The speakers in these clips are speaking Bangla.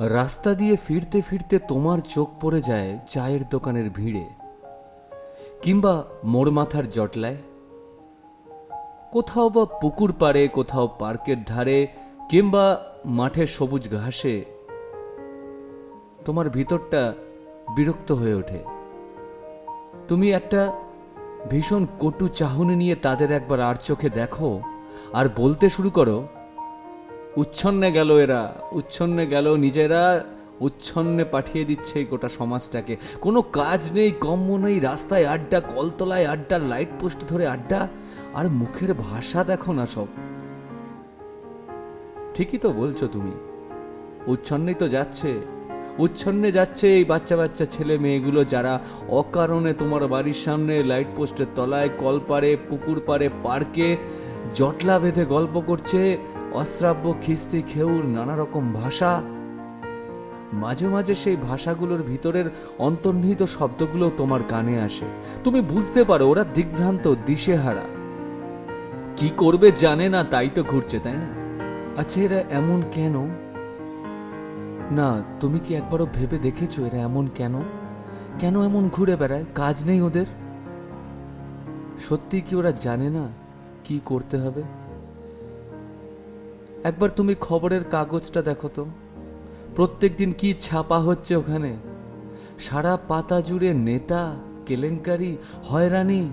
রাস্তা দিয়ে ফিরতে ফিরতে তোমার চোখ পড়ে যায় চায়ের দোকানের ভিড়ে। কিংবা মোড় মাথার জটলায়। কোথাও বা পুকুর পাড়ে, কোথাও পার্কের ধারে, কিংবা মাঠের সবুজ ঘাসে। তোমার ভিতরটা বিরক্ত হয়ে ওঠে। তুমি একটা ভীষণ কটু চাহনি নিয়ে তাদের একবার আর চোখে দেখো, আর বলতে শুরু করো উচ্ছন্নে গেল এরা, উচ্ছন্নে গেল নিজেরা, উচ্ছন্নে পাঠিয়ে দিচ্ছে এই গোটা সমাজটাকে। কোনো কাজ নেই কম্ম নেই, রাস্তায় আড্ডা, কলতলায় আড্ডা, লাইট পোস্ট ধরে আড্ডা, আর মুখের ভাষা দেখো না সব। ঠিকই তো বলছো তুমি। উচ্ছন্নেই তো যাচ্ছে। উচ্ছন্নে যাচ্ছে এই বাচ্চা বাচ্চা ছেলে মেয়েগুলো যারা অকারণে তোমার বাড়ির সামনে লাইট পোস্টের তলায় কল পারে পুকুর পারে পার্কে জটলা বেঁধে গল্প করছে অশ্রাব্য খিস্তি খেউর নানা রকম ভাষা। মাঝে মাঝে সেই ভাষাগুলোর ভিতরের অন্তর্নিহিত শব্দগুলো তোমার কানে আসে। তুমি বুঝতে পারো, ওরা দিগ্ভ্রান্ত, দিশেহারা। কি করবে জানে না, তাই তো ঘুরছে, তাই না? আচ্ছা এরা এমন কেন? না, তুমি কি একবারও ভেবে দেখেছ এরা এমন কেন? কেন এমন ঘুরে বেড়ায়? কাজ নেই ওদের? সত্যি কি ওরা জানে না কি করতে হবে? একবার তুমি খবরের কাগজটা দেখো তো। প্রত্যেক দিন কি ছাপা হচ্ছে ওখানে? সারা পাতা জুড়ে নেতা, কেলেঙ্কারি, হয়রানি।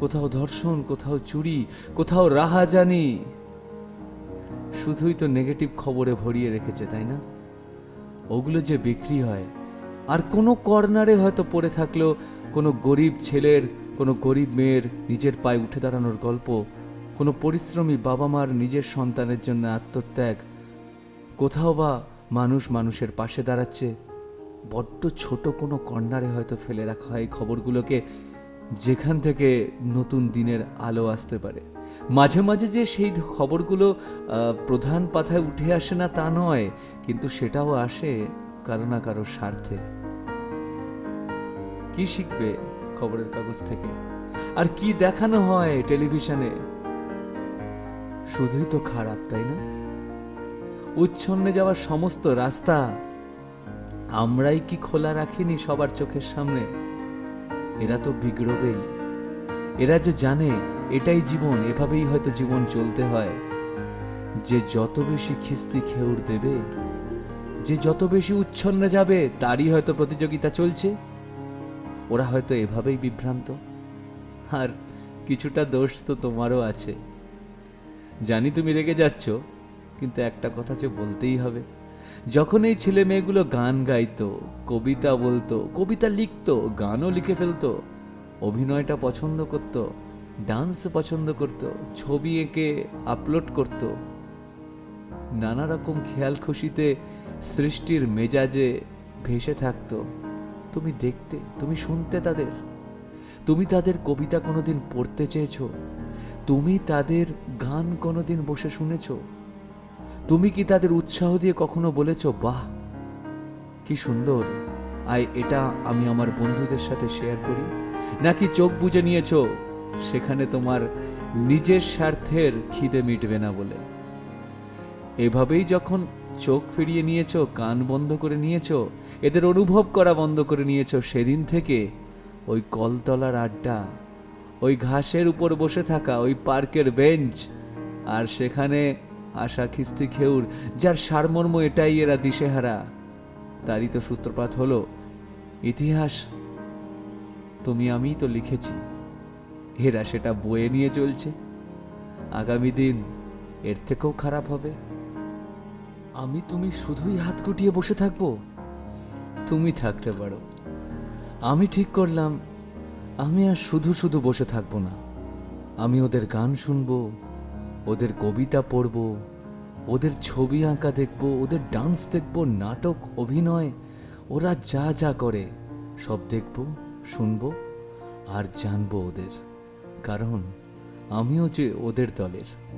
কোথাও ধর্ষণ, কোথাও চুরি, কোথাও রাহাজানি। শুধুই তো নেগেটিভ খবরে ভরিয়ে রেখেছে, তাই না? ওগুলো যে বিক্রি হয়, আর কোনো কর্নারে হয়তো পড়ে থাকলেও কোনো গরিব ছেলের, কোনো গরিব মেয়ের নিজের পায়ে উঠে দাঁড়ানোর গল্প কোনো পরিশ্রমী বাবা মার নিজের সন্তানের জন্য আত্মত্যাগ। কোথাও বা মানুষ মানুষের পাশে দাঁড়াচ্ছে, বড্ড ছোট কোনো কর্নারে হয়তো ফেলে রাখা হয় খবরগুলোকে, যেখান থেকে নতুন দিনের আলো আসতে পারে। মাঝে মাঝে যে সেই খবরগুলো প্রধান পাথায় উঠে আসে না তা নয়, কিন্তু সেটাও আসে কারও না কারও স্বার্থে। কি শিখবে খবরের কাগজ থেকে? আর কি দেখানো হয় টেলিভিশনে? শুধুই তো খারাপ, তাই না? উচ্ছন্নে যাওয়ার সমস্ত রাস্তা আমরাই কি খোলা রাখিনি সবার চোখের সামনে? এরা তো বিগড়বেই এরা যে জানে, এটাই জীবন, এভাবেই হয়তো জীবন চলতে হয়। যে যত বেশি খিস্তি খেউর দেবে, যে যত বেশি উচ্ছন্নে যাবে, তারই হয়তো প্রতিযোগিতা চলছে। ওরা হয়তো এভাবেই বিভ্রান্ত। আর কিছুটা দোষ তো তোমারও আছে। জানি তুমি রেগে যাচ্ছ, কিন্তু একটা কথা যে বলতেই হবে। যখন এই ছেলে মেয়েগুলো গান গাইতো, কবিতা বলতো, কবিতা লিখতো, গানও লিখে ফেলতো, অভিনয়টা পছন্দ করতো, ডান্স পছন্দ করতো, ছবি এঁকে আপলোড করতো, নানা রকম খেয়াল খুশিতে সৃষ্টির মেজাজে ভেসে থাকতো। তুমি দেখতে, তুমি শুনতে তাদের। তুমি তাদের কবিতা কোনোদিন পড়তে চেয়েছো তুমি তাদের গান কোনোদিন বসে শুনেছ? তুমি কি তাদের উৎসাহ দিয়ে কখনো বলেছ, বাহ, কি সুন্দর, আয়, এটা আমি আমার বন্ধুদের সাথে শেয়ার করি নাকি চোখ বুজে নিয়েছো, সেখানে তোমার নিজের স্বার্থের খিদে মিটবে না বলে? এভাবেই যখন চোখ ফিরিয়ে নিয়েছো, কান বন্ধ করে নিয়েছো, এদের অনুভব করা বন্ধ করে নিয়েছো, সেদিন থেকে ওই কলতলার আড্ডা ওই ঘাসের উপর বসে থাকা ওই পার্কের বেঞ্চ। আর সেখানে আশা খিস্তি খেউর, যার সারমর্ম এটাই এরা দিশেহারা। তারই তো সূত্রপাত হলো, ইতিহাস। তুমি আমিই তো লিখেছি, এরা সেটা বয়ে নিয়ে চলছে। আগামী দিন এর থেকেও খারাপ হবে। আমি তুমি শুধুই হাত গুটিয়ে বসে থাকব? তুমি থাকতে পারো। আমি ঠিক করলাম আমি আর শুধু শুধু বসে থাকব না। আমি ওদের গান শুনব, ওদের কবিতা পড়ব, ওদের ছবি আঁকা দেখব, ওদের ডান্স দেখব, নাটক, অভিনয়, ওরা যা যা করে, সব দেখব, শুনব আর জানব ওদের। কারণ আমিও যে ওদের দলের।